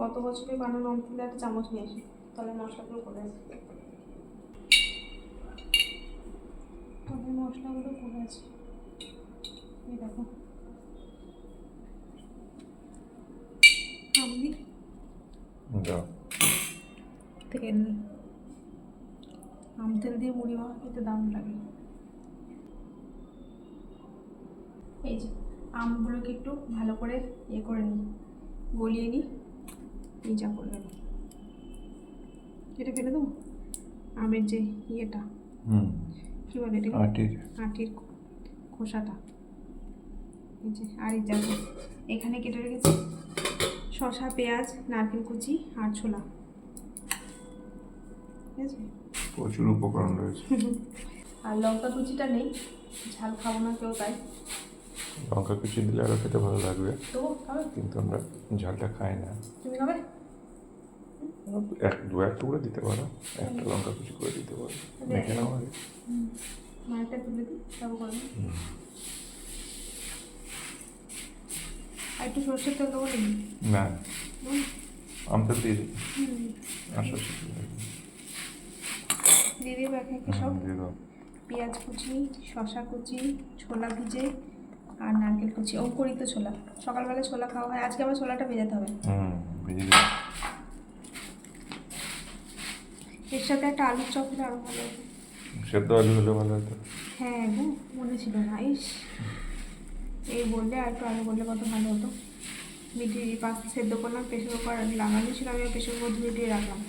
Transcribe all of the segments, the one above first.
গত বছরে বানানো আম একটা চামচ নিয়ে আসি তাহলে মশলাগুলো করে আছে তবে মশলাগুলো করে আছে এই দেখো। আমি তেল আম তেল দিয়ে মুড়ি মাখা খেতে দারুণ লাগে। এই যে আমগুলোকে একটু ভালো করে ইয়ে করে নিই। গলিয়ে নিই এই যা করে গেল এটা ফেলে দেবো? আমের যে ইয়েটা। কী বলে এটা আটির। আটির খোসাটা। এই যে আর এই যাব এখানে কেটে রেখেছি শসা পেঁয়াজ নারকেল কুচি আর ছোলা। ঠিক আছে? প্রচুর উপকরণ রয়েছে। আর লঙ্কা কুচিটা নেই ঝাল খাব না কেউ তাই। লঙ্কা কুচি দিলে আরও খেতে ভালো লাগবে। কিন্তু আমরা ঝালটা খাই না। এক দু এক টুকরো দিতে পারো। একটা লঙ্কা কুচি করে দিতে পারো। মেখে নাও আগে। একটু সর্ষের তেল দেবো না। আমটা দিয়ে দিই। হুম। আসো আসো, দিয়ে দেবো এক একে সব? পেঁয়াজ কুচি শসা কুচি ছোলা ভিজে আর নারকেল কুচি ও করি তো ছোলা। সকালবেলা ছোলা খাওয়া হয় আজকে আবার ছোলাটা ভেজাতে হবে। হুম ভেজে দিই এর সাথে একটা আলুর চপ হলে আরও ভালো হতো। সেদ্ধ আলু হলে ভালো হতো। হ্যাঁ গো মনে ছিল না ইস। এই বললে আর একটু আলু বললে কত ভালো হতো। মিটি পাস্তা সেদ্ধ করলাম প্রেশার কুকার লাগানো ছিল আমি প্রেশার কুকার ধুয়ে দিয়ে রাখলাম।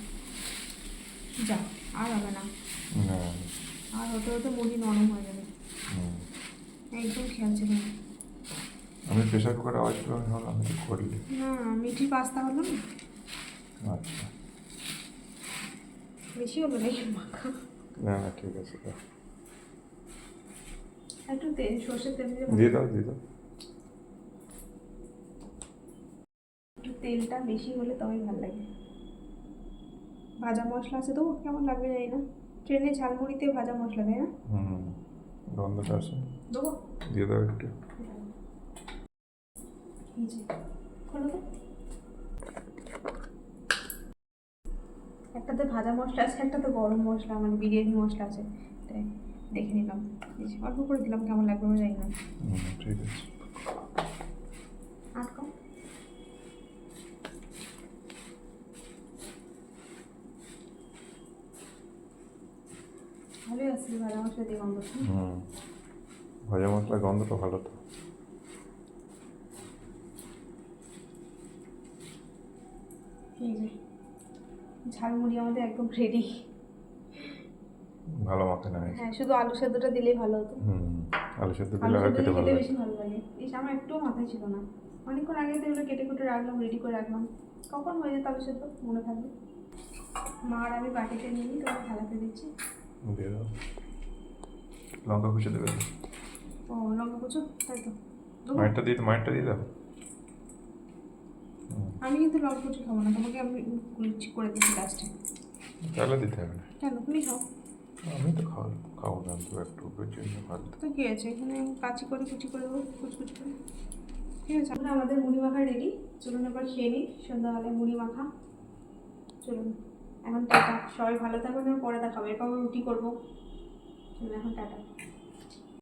যা আর হবে না। আর হতে হতে মুড়ি নরম হয়ে যাবে। একদম খেয়াল ছিল না। আমি প্রেশার কুকার আওয়াজ করে আমি ভাবলাম আমি তো করলি না মিঠি পাস্তা হলো না? আচ্ছা। বেশি হলো নাকি মাখা? না না ঠিক আছে। একটু তেল সর্ষের তেল দিয়ে দিয়ে দাও দিয়ে দাও। একটু তেলটা বেশি হলে তবেই ভালো লাগে। ভাজা মশলা আছে তো কেমন লাগবে জানি না। ট্রেনে ঝালমুড়িতে ভাজা মশলা দেয় না? হুম। গন্ধটা আছে দিয়ে দাও একটু একটাতে ভাজা মশলা আছে একটাতে গরম মশলা মানে বিরিয়ানি মশলা আছে তাই দেখে নিলাম অল্প করে দিলাম কেমন লাগবে আমি জানি না ঠিক আছে আসছে ভাজা মশলা গন্ধ হুম ভাজা ভালো তো। এই যে ঝালমুড়ি আমাদের একদম রেডি ভালো মাখা না হয়েছে। হ্যাঁ শুধু আলু সেদ্ধটা দিলেই ভালো হতো। হুম আলু সেদ্ধ দিলে আর খেতে ভালো লাগে বেশি ভালো লাগে। এই আমার একটুও মাথায় ছিল না। অনেকক্ষণ আগে তো এগুলো কেটে কুটে রাখলাম রেডি করে রাখলাম। কখন হয়ে যেত আলু সেদ্ধ? মনে থাকবে। মা আর আমি বাটিতে নিয়ে নিই তোমাকে থালাতে দিচ্ছি। দিয়ে দাও লঙ্কা কুচি দেবে। ও লঙ্কা কুচো? তাই তো? মায়েরটা দিয়ে মায়েরটা দিয়ে দাও। আমি কিন্তু লঙ্কা কুচি খাব না তোমাকে আমি কুচি করে দিচ্ছি লাস্টে তাহলে দিতে হবে না। কেন তুমি খাও। আমি তো খাওয়া খাব না তো একটু জন্য ভালো তো কী আছে এখানে কাচি করে কুচি করে দেবো কুচকুচি করে। ঠিক আছে আমরা আমাদের মুড়ি মাখা রেডি চলুন এবার খেয়ে নিই। সন্ধ্যাবেলায় মুড়ি মাখা। চলুন। এখন টাটা। সবাই ভালো থাকবেন আর পরে দেখাবো। এরপর রুটি করব। এখন টাটা।